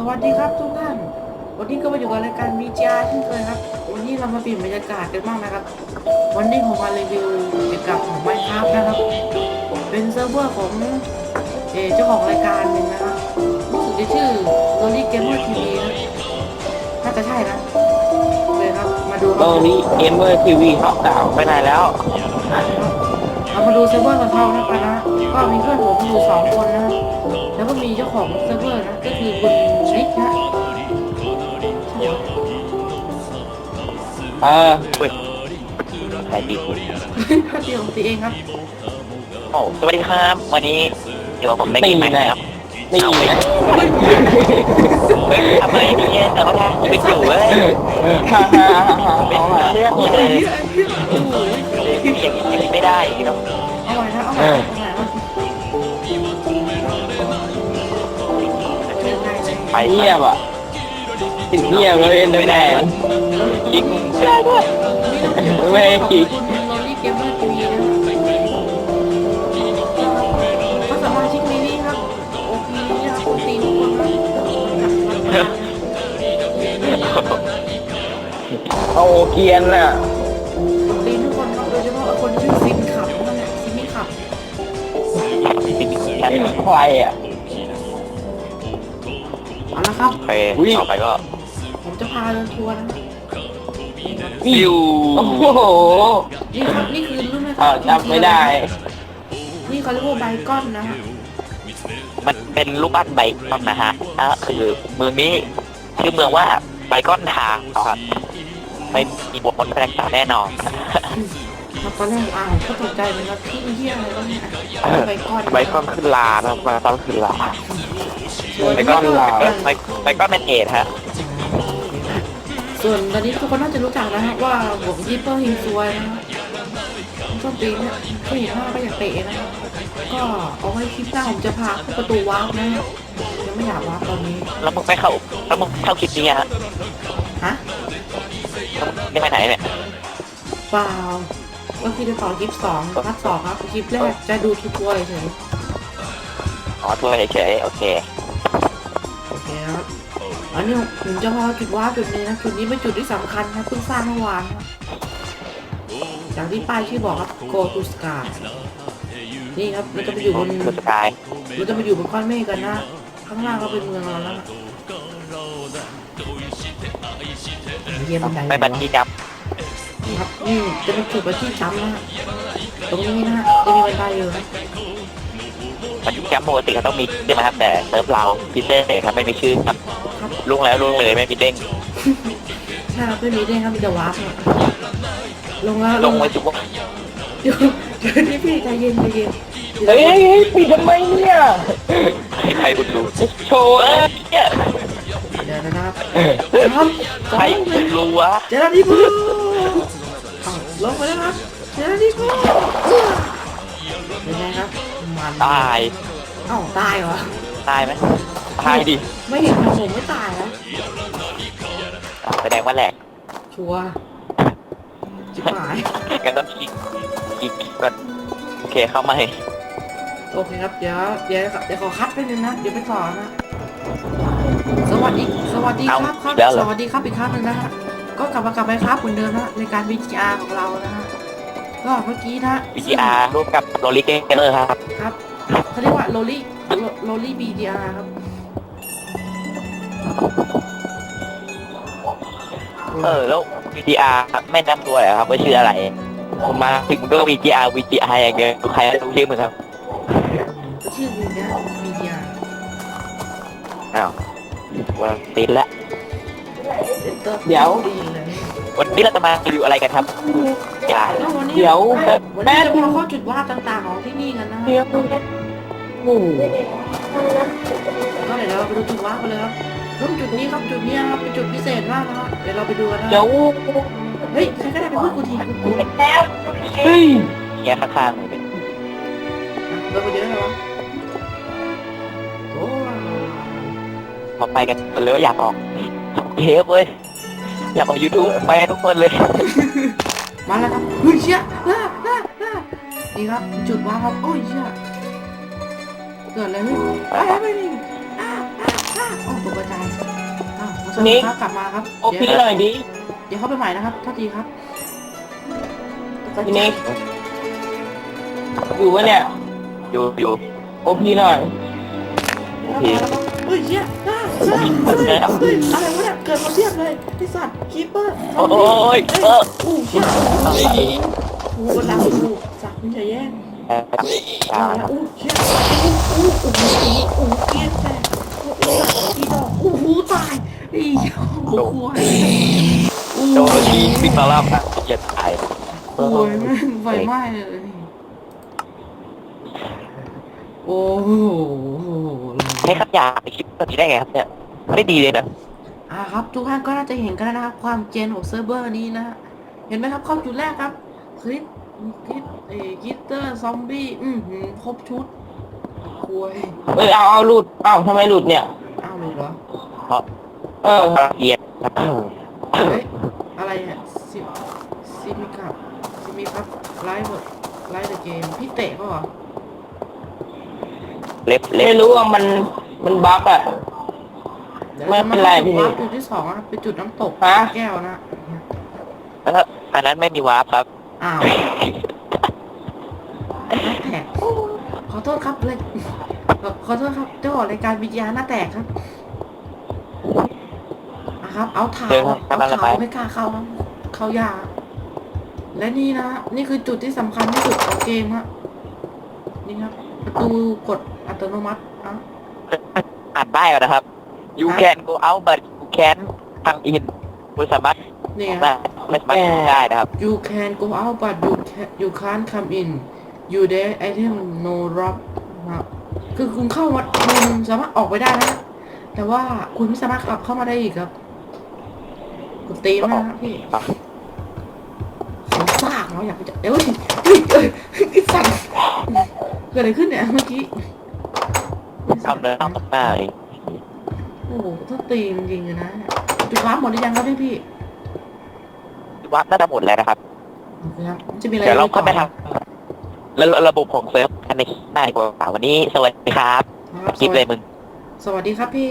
สวัสดีครับทุกท่าน วันนี้ก็มาอยู่กับรายการ VGR เช่นเคยครับ วันนี้เรามาเปลี่ยนบรรยากาศกันบ้างนะครับ วันนี้ผมมารีวิวเกี่ยวกับของ Minecraft นะครับ เป็นเซิร์ฟเวอร์ของเออเจ้าของรายการหนึ่งนะครับรู้สึกจะชื่อ Lolly Gamer TV นะน่าจะใช่นะเลยครับ มาดูคตรัอบนนี้เกมเมอร์ทีวีท็อปสาวไปไหนแล้ว เรามาดูเซิร์ฟเวอร์ของเขานะกันนะ ก็มีเพื่อนผมอยู่สองคนนะแล้วก็มีเจ้าของเซิร์ฟเวอร์นะ ก็คือคุณนิกนะเออใช่ดีคุณเดียวของตัวเองครับโอ้สวัสดีครับ วันนี้เดี๋ยวผมได้กินไหมครับนี่นะเฮ้ยทำอะไรเนี่ยแต่ว่าชีวิตอยู่เว้ยฮ่าฮ่าฮ่าฮ่าเอาอะเรื่องเลยอย่างนี้อย่างนี้ไม่ได้เนาะเอาไว้นะเอาไว้ เลยไปเงียบอะติดเงียบเลยเอ็นเดอร์แมนยิงไม่ให้ขอบคิคุดณโรลลี่เกมเมอร์ทีวีนะก็สมาชิกนี้นี่ครับโอเคนี่ครับคุณตีทุกคนครับเอาเกียนน่ะคุณตีทุกคนครับโดยเฉพาะคนชื่อซิมขับนั่นแหละซิมมี่ขับใครอะ เอาละครับ โอเคต่อไปก็ผมจะพาเดินทัวร์นะฟิวโอ้โหนี่ครับนี่คือรุ่นไหมคอ้ารัวจำไม่ได้ นี่เขาเรียกว่าไบก้อนนะฮะมันเป็นรูปปั้นใบก้อนนะฮะก็คือเมืองนี้ชื่อเมืองว่าใบก้อนทางครับไม่มีบทมนต์แสดงต่างแน่นอนครับตอนแรกอ่านก็ตกใจเหมือนกันที่เฮียอะไรก็เนี่ยไบก้อนใบก้อนขึ้นลานะใบก้อนขึ้นลา ส่วนใบก้อนลาใบใบก้อนเป็นเอทฮะ ส่วนตอนนี้ทุกคนน่าจะรู้จักนะฮะว่าผมยิปเปอร์ฮิงซวยนะฮะต้นปีเนี่ยเคยเห็นหน้าก็อยากเตะนะฮะก็เอาไว้คลิปหน้าผมจะพาเข้าประตูวาร์ปนะฮะยังไม่อยากวาร์ปตอนนี้แล้วมึงไม่เข้าแล้วมึงเข้าคลิปนี้ฮะฮะนี่ไปไหนเนี่ยเปล่าก็คือจะต่อคลิปสองพาร์ทสองครับคลิปแรกจะดูทุกตัวเฉยอ๋อตัวเฉยๆโอเคโอเคครับ อันนี้ผมจะพาจุดวาร์ปจุดนี้นะจุดนี้เป็นจุดที่สำคัญครับเพิ่งสร้างเมื่อวานครับจากที่ป้ายชื่อบอกครับ go to sky นี่ครับเราจะไปอยู่บนสุดท้ายเราจะไปอยู่บนก้อนเมฆกันนะ ข้างล่างก็เป็นเมืองเราแล้วนะเยี่ยมบันไดไปบันที่จับครับนี่จะเป็นจุดประที่จำนะฮะตรงนี้นะฮะจะมีบันไดอยู่นะบันที่จับปกติเขาต้องมีใช่ไหมครับแต่เซิร์ฟเราพิเศษครับไม่มีชื่อครับ ครับลุงแล้วลุงเลยไม่มีเด้งใช่ครับไม่มีเด้งครับมีแต่วาร์ปครับลงแล้วลงไว้จุกว่าเดี๋ยวเดี๋ยวนี่พี่ใจเย็นใจเย็นดี๋วเฮ้ยเฮ้ยเฮ้ยปิดทำไมเนี่ยให้ใครคุณดูโชว์เอเอ้อยเนี่ยเดี๋ยวนะครับครับสอใครงหนึ่งรู้วะเจอที่พูอ้าวลงไปแล้วครับเจอที่พูเป็นไงครับมันตายเอ้าตายเหรอ ตายไหม ตายดิไม่เห็นนะผมไม่ตายนะแสดงว่าแหลกชัวร์จิบหายกันต้องอีกอีกก่อนโอเคเข้ามาให้โอเคครับเดี๋ยวเดี๋ยวเดี๋ยวขอคัดไปนึงนะเดี๋ยวไปต่อนะสวัสดีสวัสดีครับครับสวัสดีครับอีกครั้งหนึ่งนะฮะก็กลับมากลับไปครับเหมือนเดิมนะในการ VTR ของเรานะฮะก็เมื่อกี้นะ วิจีอาร์ร่วมกับโรลิเกเกอร์ครับ ครับเขาเรียกว่าโรลี่โรลี่ VTR ครับ เออแล้ว VTR ไม่นำตัวเหรอครับว่าชื่ออะไรผมมาถึงก็ VTR VTR อย่างเดียวใครรู้ชื่อมึงครับชื่อนี้นะ VTR อ้าววันติดแล้วดีเลยวันนี้เราจะมารีวิวอะไรกันครับ อย่า แล้ววันนี้เดี๋ยววันแป๊นี้บจะพาเข้าจุดวาดต่างๆของที่นี่กันนะฮะเดี๋ยวโอ้โหก็เดี๋ยวเราไปดูจุดวาดกันเลยครับ ตรงจุดนี้ครับจุดนี้ครับเป็นจุดพิเศษมากนะครับเดี๋ยวเราไปดูกันนะเดี๋ยวเฮ้ยใครก็ได้เป็นเพื่อนกูทีกูกูอะเฮ้ยเงี้ยข้างๆเลยเป็นเราไปเดี๋ยวอะไรวะโอ้มาไปกันเลยว่าอยากออกเทปเว้ยอยากออกยูทูบไปทุกคนเลย มาแล้วครับเฮ้ยเชี่ยอ่าอ่าอ่านี่ครับจุดวาดครับโอ้ยเชี่ยเกิดอะไรขึ้นอะไรไม่ดีอ่าอ่าอ่า โอ้ตกกระจายสวัสดีครับกลับมาครับโอพีเดี๋ยวหน่อยดิเดี๋ยวเข้าไปใหม่นะครับโทษทีครับพี่นิกอยู่วะเนี่ยอยู่อยู่โอพีหน่อยโอเคเฮ้ยเชี่ยอ่าเฮ้ยเฮ้ยเฮ้ยอะไรวะเนี่ยเกิดมาเทียบเลยไอสัตว์คีเปอร์โอ้ยเอออู้เชี่ยโอ้โหหลังกูสัตว์มึงอย่าแย่งเออเอาละอู้เชี่ยอู้อู้โอ้โหโอ้โหเกลียดแต่โอ้โหอีด อกโอ้โหตายอีโอ้โหควายอู้โดนยิงวิ่งมาล่านะเหยียดตายโอ้ยแม่งไฟไหม้เลยนี่โอ้โหใช้ขับยาในคลิปนี้ได้ไงครับเนี่ยไม่ดีเลยนะอ่าครับทุกท่านก็น่าจะเห็นกันแล้วนะครับ ความเจนของเซิร์ฟเวอร์นี้นะฮะเห็นไหมครับเข้าจุดแรกครับ คลิปคลิปเอ่กิตเตอร์ซอมบี้อือหือครบชุดคุยเอ้ยเอาเอาหลุดเอ้าทำไมหลุดเนี่ย อ้าวเลยเหรอ เออเหยียดครับเฮ้ยอะไรเนี่ยซิซิมิกับซิมิครับไลฟ์ไลฟ์เดอะเกมพี่เตะเขาเหรอเล็บเล็ไม่บรู้ว่ามันมันบั๊กอะ ดี๋ยวไม่เป็นไรพี่มาจุดที่สองนะครับเป็นจุดน้ำตกฮะ แก้วนะแล้วอันนั้นไม่มีวาร์ปครับ อ้าวหน้าแตกขอโทษครับเลยขอโทษครับเจ้าของรายการวิทยาหน้าแตกครับนะ ครับ เอาเท้าเดินครับเอากำลังจะเท้าไปไม่กล้าเข้าครับเข้ายาก และนี่นะนี่คือจุดที่สำคัญที่สุดของเกมครับนี่ครับ ประตูกดอัตโนมัติอะ อ่านป้ายก่อนนะครับ you can go out but you can come in คุณสามารถนี่ไม่ครับไม่สามารถเข้าได้นะครับ you can go out but you can you can't come in you there item no drop นะครับคือคุณเข้ามาคุณสามารถออกไปได้นะแต่ว่าคุณไม่สามารถกลับเข้ามาได้อีกครับ คุณตีมากนะครับพี่เขาซากเนาะอยากจะเอ้ยเฮ้ยเอ้ยไอ้สัตว์เกิดอะไรขึ้นเนี่ยเมื่อกี้เอาเนื้อเอาหน้าเองโอ้โหต้องตีจริงๆเลยนะจุดว้าร์ปหมดหรือยังครับพี่พี่วัดน่าจะหมดแล้วนะครับครับจะมีอะไรเดี๋ยวเราก็ไปต่อทำแล้วระบบของเซิร์ฟกันในหน้าดีกว่าวันนี้ สวัสดีครับครับคลิปเลยมึง สวัสดีครับพี่